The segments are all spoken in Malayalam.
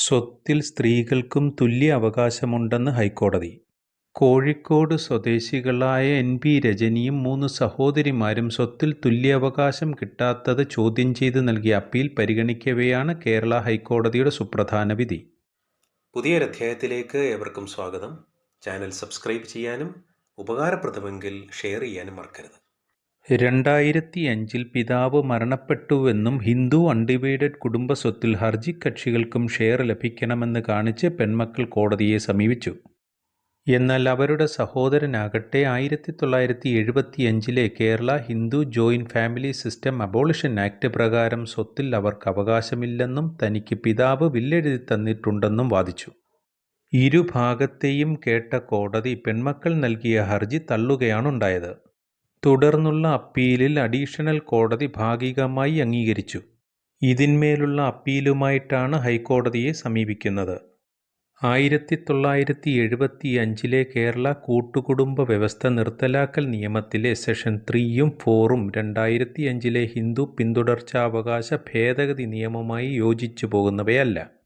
സ്വത്തിൽ സ്ത്രീകൾക്കും തുല്യ അവകാശമുണ്ടെന്ന് ഹൈക്കോടതി. കോഴിക്കോട് സ്വദേശികളായ എൻ പി രജനിയും മൂന്ന് സഹോദരിമാരും സ്വത്തിൽ തുല്യാവകാശം കിട്ടാത്തത് ചോദ്യം ചെയ്ത് നൽകിയ അപ്പീൽ പരിഗണിക്കവെയാണ് കേരള ഹൈക്കോടതിയുടെ സുപ്രധാന വിധി. പുതിയൊരധ്യായത്തിലേക്ക് ഏവർക്കും സ്വാഗതം. ചാനൽ സബ്സ്ക്രൈബ് ചെയ്യാനും ഉപകാരപ്രദമെങ്കിൽ ഷെയർ ചെയ്യാനും മറക്കരുത്. രണ്ടായിരത്തി അഞ്ചിൽ പിതാവ് മരണപ്പെട്ടുവെന്നും ഹിന്ദു അൺഡിവൈഡഡ് കുടുംബ സ്വത്തിൽ ഹർജി കക്ഷികൾക്കും ഷെയർ ലഭിക്കണമെന്ന് കാണിച്ച് പെൺമക്കൾ കോടതിയെ സമീപിച്ചു. എന്നാൽ അവരുടെ സഹോദരനാകട്ടെ ആയിരത്തി തൊള്ളായിരത്തി എഴുപത്തിയഞ്ചിലെ Kerala Hindu joint family system abolition act പ്രകാരം സ്വത്തിൽ അവർക്ക് അവകാശമില്ലെന്നും തനിക്ക് പിതാവ് വില്ലെഴുതി തന്നിട്ടുണ്ടെന്നും വാദിച്ചു. ഇരുഭാഗത്തെയും കേട്ട കോടതി പെൺമക്കൾ നൽകിയ ഹർജി തള്ളുകയാണുണ്ടായത്. തുടർന്നുള്ള അപ്പീലിൽ അഡീഷണൽ കോടതി ഭാഗികമായി അംഗീകരിച്ചു. ഇതിന്മേലുള്ള അപ്പീലുമായിട്ടാണ് ഹൈക്കോടതിയെ സമീപിക്കുന്നത്. ആയിരത്തി തൊള്ളായിരത്തി എഴുപത്തി അഞ്ചിലെ കേരള കൂട്ടുകുടുംബ വ്യവസ്ഥ നിർത്തലാക്കൽ നിയമത്തിലെ സെഷൻ ത്രീയും ഫോറും രണ്ടായിരത്തി അഞ്ചിലെ ഹിന്ദു പിന്തുടർച്ചാവകാശ ഭേദഗതി നിയമവുമായി യോജിച്ചു പോകുന്നവയല്ല.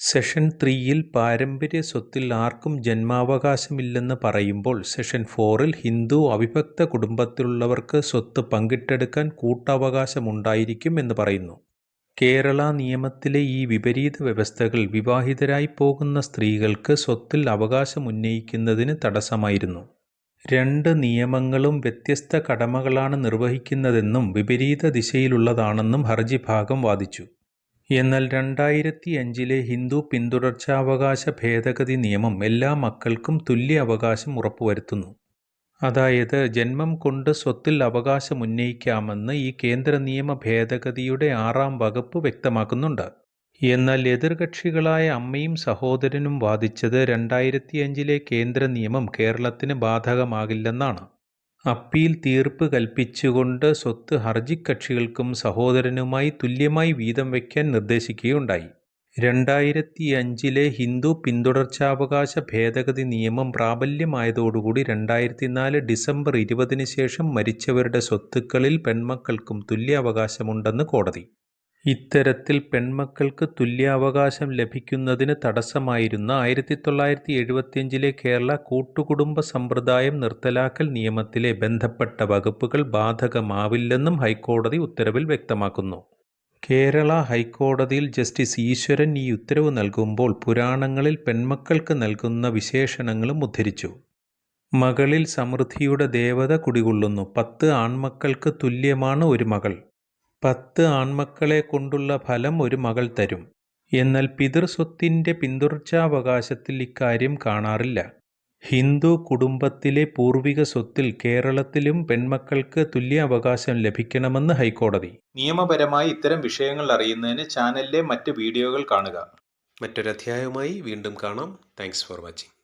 സെഷൻ ത്രീയിൽ പാരമ്പര്യ സ്വത്തിൽ ആർക്കും ജന്മാവകാശമില്ലെന്ന് പറയുമ്പോൾ സെഷൻ ഫോറിൽ ഹിന്ദു അവിഭക്ത കുടുംബത്തിലുള്ളവർക്ക് സ്വത്ത് പങ്കിട്ടെടുക്കാൻ കൂട്ടവകാശമുണ്ടായിരിക്കും എന്ന് പറയുന്നു. കേരള നിയമത്തിലെ ഈ വിപരീത വ്യവസ്ഥകൾ വിവാഹിതരായി പോകുന്ന സ്ത്രീകൾക്ക് സ്വത്തിൽ അവകാശം ഉന്നയിക്കുന്നതിന് തടസ്സമായിരുന്നു. രണ്ട് നിയമങ്ങളും വ്യത്യസ്ത കടമകളാണ് നിർവഹിക്കുന്നതെന്നും വിപരീത ദിശയിലുള്ളതാണെന്നും ഹർജി ഭാഗം വാദിച്ചു. എന്നാൽ രണ്ടായിരത്തി അഞ്ചിലെ ഹിന്ദു പിന്തുടർച്ചാവകാശ ഭേദഗതി നിയമം എല്ലാ മക്കൾക്കും തുല്യ അവകാശം ഉറപ്പുവരുത്തുന്നു. അതായത് ജന്മം കൊണ്ട് സ്വത്തിൽ അവകാശം ഉന്നയിക്കാമെന്ന് ഈ കേന്ദ്ര നിയമ ഭേദഗതിയുടെ ആറാം വകുപ്പ് വ്യക്തമാക്കുന്നുണ്ട്. എന്നാൽ എതിർകക്ഷികളായ അമ്മയും സഹോദരനും വാദിച്ചത് രണ്ടായിരത്തി അഞ്ചിലെ കേന്ദ്ര നിയമം കേരളത്തിന് ബാധകമാകില്ലെന്നാണ്. അപ്പീൽ തീർപ്പ് കൽപ്പിച്ചുകൊണ്ട് സ്വത്ത് ഹർജിക്കക്ഷികൾക്കും സഹോദരനുമായി തുല്യമായി വീതം വയ്ക്കാൻ നിർദ്ദേശിക്കുകയുണ്ടായി. രണ്ടായിരത്തി അഞ്ചിലെ ഹിന്ദു പിന്തുടർച്ചാവകാശ ഭേദഗതി നിയമം പ്രാബല്യമായതോടുകൂടി രണ്ടായിരത്തി നാല് ഡിസംബർ ഇരുപതിന് ശേഷം മരിച്ചവരുടെ സ്വത്തുക്കളിൽ പെൺമക്കൾക്കും തുല്യ തുല്യാവകാശമുണ്ടെന്ന് കോടതി. ഇത്തരത്തിൽ പെൺമക്കൾക്ക് തുല്യാവകാശം ലഭിക്കുന്നതിന് തടസ്സമായിരുന്ന ആയിരത്തി തൊള്ളായിരത്തി എഴുപത്തിയഞ്ചിലെ കേരള കൂട്ടുകുടുംബ സമ്പ്രദായം നിർത്തലാക്കൽ നിയമത്തിലെ ബന്ധപ്പെട്ട വകുപ്പുകൾ ബാധകമാവില്ലെന്നും ഹൈക്കോടതി ഉത്തരവിൽ വ്യക്തമാക്കുന്നു. കേരള ഹൈക്കോടതിയിൽ ജസ്റ്റിസ് ഈശ്വരൻ ഈ ഉത്തരവ് നൽകുമ്പോൾ പുരാണങ്ങളിൽ പെൺമക്കൾക്ക് നൽകുന്ന വിശേഷണങ്ങളും ഉദ്ധരിച്ചു. മകളിൽ സമൃദ്ധിയുടെ ദേവത കുടികൊള്ളുന്നു. പത്ത് ആൺമക്കൾക്ക് തുല്യമാണ് ഒരു മകൾ. പത്ത് ആൺമക്കളെ കൊണ്ടുള്ള ഫലം ഒരു മകൾ തരും. എന്നാൽ പിതൃസ്വത്തിന്റെ പിന്തുടർച്ചാവകാശത്തിൽ ഇക്കാര്യം കാണാറില്ല. ഹിന്ദു കുടുംബത്തിലെ പൂർവിക സ്വത്തിൽ കേരളത്തിലും പെൺമക്കൾക്ക് തുല്യ അവകാശം ലഭിക്കണമെന്ന് ഹൈക്കോടതി. നിയമപരമായി ഇത്തരം വിഷയങ്ങൾ അറിയുന്നതിന് ചാനലിലെ മറ്റ് വീഡിയോകൾ കാണുക. മറ്റൊരധ്യായവുമായി വീണ്ടും കാണാം. Thanks for watching.